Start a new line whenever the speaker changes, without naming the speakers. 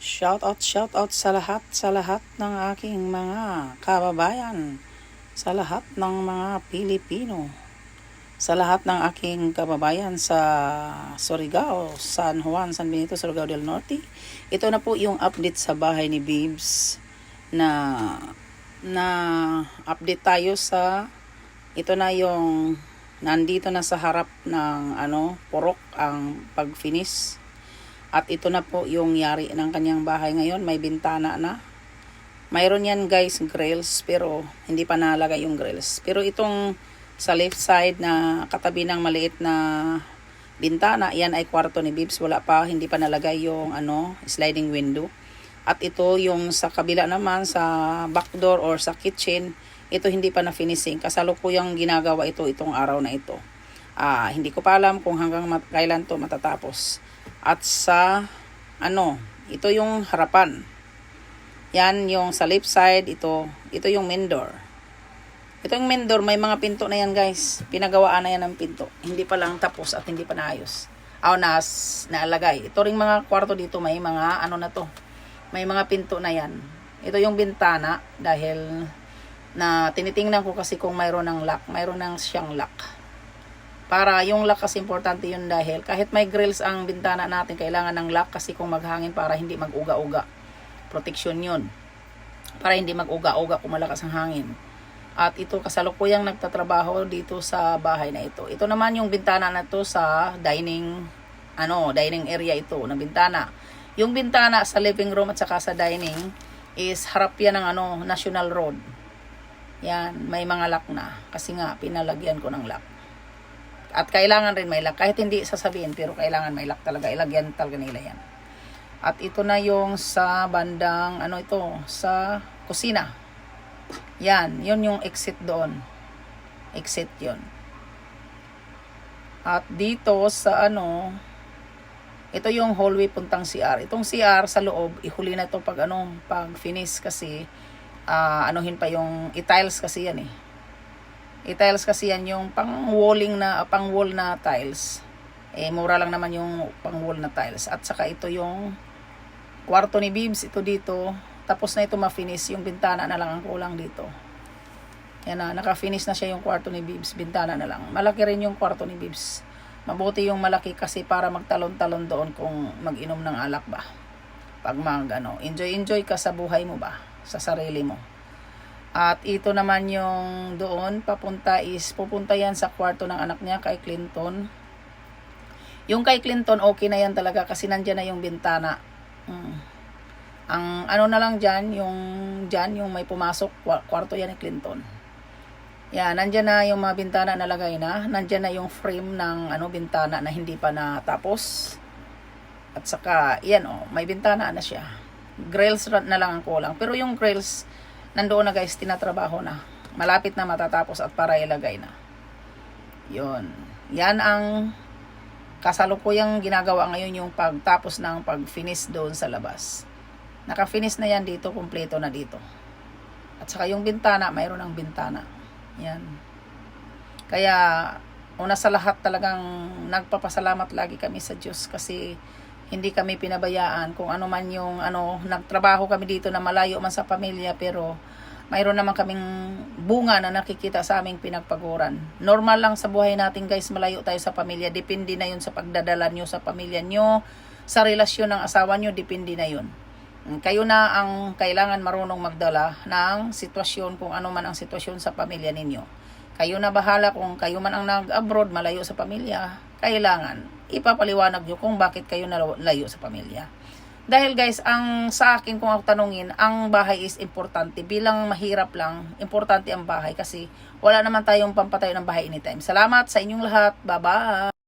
Shout out, shout out sa lahat, sa lahat ng aking mga kababayan, sa lahat ng mga Pilipino, sa lahat ng aking kababayan sa Surigao, San Juan, San Benito, Surigao del Norte. Ito na po yung update sa bahay ni Bibs na na update tayo sa ito na yung nandito na sa harap ng ano purok ang pag-finish at ito na po yung yari ng kanyang bahay ngayon. May bintana na. Mayroon yan guys grills pero hindi pa nalagay yung grills. Pero itong sa left side na katabi ng maliit na bintana, yan ay kwarto ni Bibs. Wala pa, hindi pa nalagay yung ano, sliding window. At ito yung sa kabila naman sa back door or sa kitchen, ito hindi pa na finishing. Kasalukuyang ginagawa ito itong araw na ito. Ah, hindi ko pa alam kung hanggang kailan to matatapos. At sa ano, ito yung harapan. Yan yung sa left side, ito, ito yung main door. Ito yung main door, may mga pinto na yan guys. Pinagawaan na yan ng pinto. Hindi pa lang tapos at hindi pa naayos. Aw, nas, naalagay. Ito ring mga kwarto dito, may mga ano na to. May mga pinto na yan. Ito yung bintana dahil na tinitingnan ko kasi kung mayroon ng lock. Mayroon ng siyang lock. Para yung lock kasi importante yun dahil kahit may grills ang bintana natin, kailangan ng lock kasi kung maghangin para hindi mag-uga-uga. Protection yun. Para hindi mag-uga-uga kung malakas ang hangin. At ito kasalukuyang nagtatrabaho dito sa bahay na ito. Ito naman yung bintana na to sa dining ano, dining area ito na bintana. Yung bintana sa living room at saka sa dining is harap yan ng ano, National Road. Yan, may mga lock na kasi nga pinalagyan ko ng lock. At kailangan rin may lock kahit hindi sasabihin pero kailangan may lock talaga ilagyan talaga nila yan. At ito na yung sa bandang ano ito sa kusina. Yan, yun yung exit doon. Exit yun. At dito sa ano, ito yung hallway puntang CR. Itong CR sa loob, ihuli na ito pag ano, pag finish kasi ah anuhin pa yung i-tiles kasi yan eh. I-tiles kasi yan yung pang walling na pang wall na tiles. Eh mura lang naman yung pang wall na tiles. At saka ito yung kwarto ni Bibs, ito dito. Tapos na ito ma-finish, yung bintana na lang ang kulang dito. Yan na, naka-finish na siya yung kwarto ni Bibs, bintana na lang. Malaki rin yung kwarto ni Bibs. Mabuti yung malaki kasi para magtalon-talon doon kung mag-inom ng alak ba. Pag mag ano, enjoy-enjoy ka sa buhay mo ba, sa sarili mo. At ito naman yung doon, papunta is, pupunta yan sa kwarto ng anak niya kay Clinton. Yung kay Clinton, okay na yan talaga kasi nandyan na yung bintana. Mm. Ang ano na lang dyan, yung dyan, yung may pumasok, kwa- kwarto yan ni Clinton. Yan, nandyan na yung mga bintana nalagay na. Nandyan na yung frame ng ano bintana na hindi pa natapos. At saka, yan oh, may bintana na siya. Grills na lang ang kulang. Pero yung grills, nandoon na guys, tinatrabaho na. Malapit na matatapos at para ilagay na. Yon. Yan ang kasalukuyang ginagawa ngayon yung pagtapos ng pag-finish doon sa labas. Naka-finish na yan dito, kumpleto na dito. At saka yung bintana, mayroon ng bintana. Yan. Kaya, una sa lahat talagang nagpapasalamat lagi kami sa Diyos kasi hindi kami pinabayaan kung ano man yung ano, nagtrabaho kami dito na malayo man sa pamilya pero mayroon naman kaming bunga na nakikita sa aming pinagpaguran. Normal lang sa buhay natin guys, malayo tayo sa pamilya. Depende na yun sa pagdadala nyo sa pamilya nyo, sa relasyon ng asawa nyo, depende na yun. Mm, Kayo na ang kailangan marunong magdala ng sitwasyon kung ano man ang sitwasyon sa pamilya ninyo. Kayo na bahala kung kayo man ang nag-abroad, malayo sa pamilya, kailangan ipapaliwanag nyo kung bakit kayo nalayo sa pamilya. Dahil guys, ang sa akin kung ako tanungin, ang bahay is importante. Bilang mahirap lang, importante ang bahay kasi wala naman tayong pampatayo ng bahay anytime. Salamat sa inyong lahat. Bye-bye!